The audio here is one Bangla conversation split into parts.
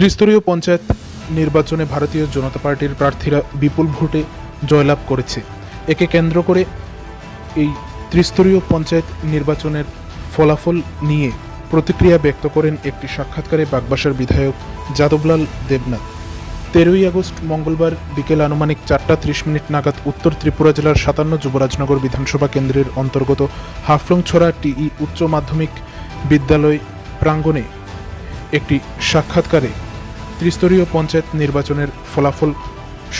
ত্রিস্তরীয় পঞ্চায়েত নির্বাচনে ভারতীয় জনতা পার্টির প্রার্থীরা বিপুল ভোটে জয়লাভ করেছে। একে কেন্দ্র করে এই ত্রিস্তরীয় পঞ্চায়েত নির্বাচনের ফলাফল নিয়ে প্রতিক্রিয়া ব্যক্ত করেন একটি সাক্ষাৎকারে বাগবাসার বিধায়ক যাদবলাল দেবনাথ। তেরোই আগস্ট মঙ্গলবার বিকেল আনুমানিক চারটা ত্রিশ মিনিট নাগাদ উত্তর ত্রিপুরা জেলার সাতান্ন যুবরাজনগর বিধানসভা কেন্দ্রের অন্তর্গত হাফলংছড়া টিই উচ্চ মাধ্যমিক বিদ্যালয় প্রাঙ্গণে একটি সাক্ষাৎকারে ত্রিস্তরীয় পঞ্চায়েত নির্বাচনের ফলাফল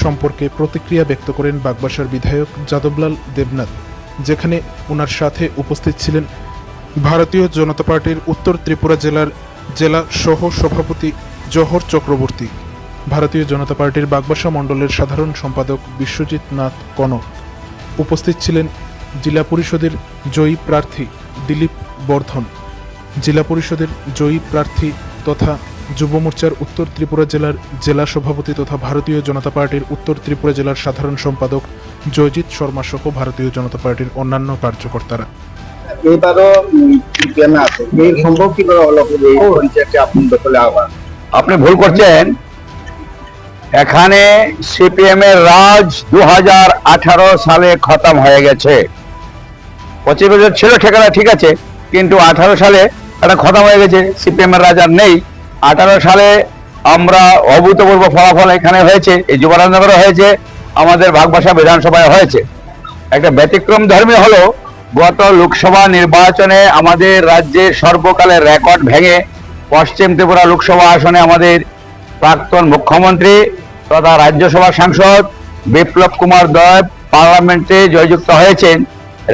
সম্পর্কে প্রতিক্রিয়া ব্যক্ত করেন বাগবাসার বিধায়ক যাদবলাল দেবনাথ, যেখানে ওনার সাথে উপস্থিত ছিলেন ভারতীয় জনতা পার্টির উত্তর ত্রিপুরা জেলার জেলা সহ সভাপতি জহর চক্রবর্তী, ভারতীয় জনতা পার্টির বাগবাসা মণ্ডলের সাধারণ সম্পাদক বিশ্বজিৎ নাথ কনক, উপস্থিত ছিলেন জেলা পরিষদের জয়ী প্রার্থী দিলীপ বর্ধন, জেলা পরিষদের জয়ী প্রার্থী তথা যুব মোর্চার উত্তর ত্রিপুরা জেলার জেলা সভাপতি তথা ভারতীয় জনতা পার্টির উত্তর ত্রিপুরা জেলার সাধারণ সম্পাদক জয়জিৎ শর্মা সহ ভারতীয় জনতা পার্টির অন্যান্য কার্যকর্তারা। আছে? এই সম্ভব কি করে হলো? যে এই পঞ্চায়েতটা আপন দখলে আবার আপনি ভুল করছেন। এখানে সিপিএম এর রাজ দু হাজার আঠারো সালে খতম হয়ে গেছে। পঁচিশ বছর ছিল ঠিকানা ঠিক আছে। কিন্তু আঠারো সালে এটা খতম হয়ে গেছে। সিপিএম এর রাজ আর নেই। আঠারো সালে আমরা অভূতপূর্ব ফলাফল এখানে হয়েছে, এই যুবরাজনগরে হয়েছে, আমাদের ভাগবাসা বিধানসভায় হয়েছে। একটা ব্যতিক্রম ধর্মী হলো, গত লোকসভা নির্বাচনে আমাদের রাজ্যের সর্বকালের রেকর্ড ভেঙে পশ্চিম ত্রিপুরা লোকসভা আসনে আমাদের প্রাক্তন মুখ্যমন্ত্রী তথা রাজ্যসভা সাংসদ বিপ্লব কুমার দেব পার্লামেন্টে জয়যুক্ত হয়েছেন।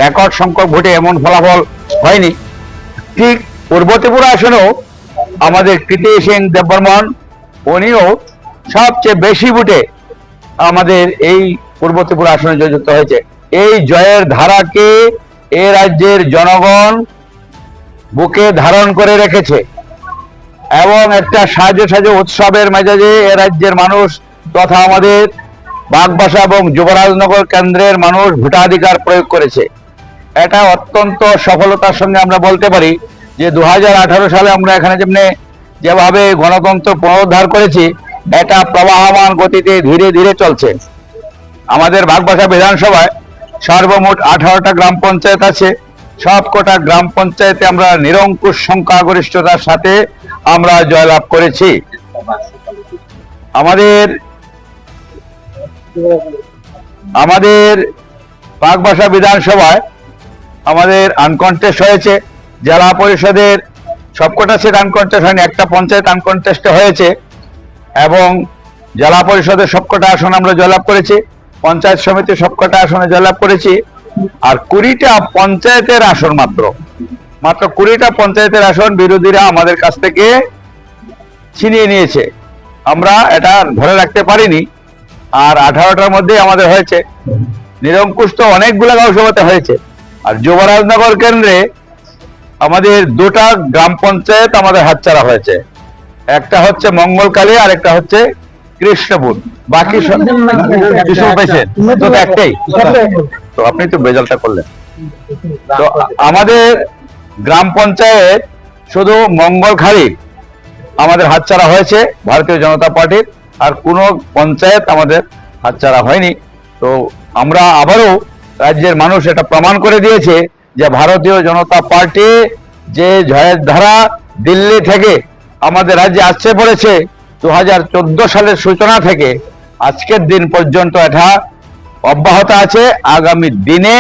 রেকর্ড সংখ্যক ভোটে এমন ফলাফল হয়নি। ঠিক পূর্ব ত্রিপুরা আসনেও আমাদের কৃতি সিং দেববর্মন, উনিও সবচেয়ে বেশি ভোটে আমাদের এই পূর্ব ত্রিপুরা আসনে জয়যুক্ত হয়েছে। এই জয়ের ধারাকে এ রাজ্যের জনগণ বুকে ধারণ করে রেখেছে এবং একটা সাজে সাজে উৎসবের মেজাজে এ রাজ্যের মানুষ তথা আমাদের বাগবাসা এবং যুবরাজনগর কেন্দ্রের মানুষ ভোটাধিকার প্রয়োগ করেছে। এটা অত্যন্ত সফলতার সঙ্গে আমরা বলতে পারি যে দু হাজার আঠারো সালে আমরা এখানে যেমনি যেভাবে গণতন্ত্র পুনরুদ্ধার করেছি, এটা প্রবাহমান গতিতে ধীরে ধীরে চলছে। আমাদের ভাগবাসা বিধানসভায় সর্বমোট আঠারোটা গ্রাম পঞ্চায়েত আছে। সবকটা গ্রাম পঞ্চায়েতে আমরা নিরঙ্কুশ সংখ্যাগরিষ্ঠতার সাথে আমরা জয়লাভ করেছি। আমাদের আমাদের পাকবাসা বিধানসভায় আমাদের আনকন্টেস্ট হয়েছে। জেলা পরিষদের সবকটা সিট আনকন্টেস্ট হয়নি, একটা পঞ্চায়েত আনকন্টেস্টে হয়েছে এবং জেলা পরিষদের সবকটা আসন আমরা জয়লাভ করেছি, পঞ্চায়েত সমিতির সবকটা আসনে জয়লাভ করেছি, আর কুড়িটা পঞ্চায়েতের আসন মাত্র। মাত্র কুড়িটা পঞ্চায়েতের আসন বিরোধীরা আমাদের কাছ থেকে ছিনিয়ে নিয়েছে। আমরা এটা ধরে রাখতে পারিনি, আর আঠারোটার মধ্যে আমাদের হয়েছে। নিরঙ্কুশ তো অনেকগুলো গাঁওসভাতে হয়েছে। আর যুবরাজনগর কেন্দ্রে আমাদের দুটা গ্রাম পঞ্চায়েত আমাদের হাতছাড়া হয়েছে। একটা হচ্ছে মঙ্গলকালী আর একটা হচ্ছে কৃষ্ণপুর। বাকি একটাই। তো আপনি তো রেজাল্টটা করলেন। তো আমাদের গ্রাম পঞ্চায়েত শুধু মঙ্গলখালী আমাদের হাতছাড়া হয়েছে, ভারতীয় জনতা পার্টির, আর কোনো পঞ্চায়েত আমাদের হাতছাড়া হয়নি। তো আমরা আবারও রাজ্যের মানুষ এটা প্রমাণ করে দিয়েছে যে ভারতীয় জনতা পার্টি যে জয়ের ধারা দিল্লি থেকে আমাদের রাজ্যে আসছে পড়েছে দু হাজার চোদ্দ সালের সূচনা থেকে, আজকের দিন পর্যন্ত এটা অব্যাহত আছে। আগামী দিনে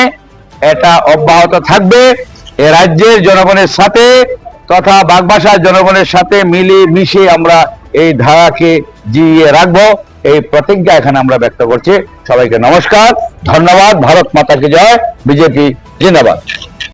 এটা অব্যাহত থাকবে। এ রাজ্যের জনগণের সাথে তথা বাগবাসার জনগণের সাথে মিলে মিশে আমরা এই ধারাকে জিয়ে রাখব। এই প্রতিজ্ঞা এখানে আমরা ব্যক্ত করছি। সবাইকে নমস্কার, ধন্যবাদ। ভারত মাতাকে জয়। বিজেপি জিন্দাবাদ।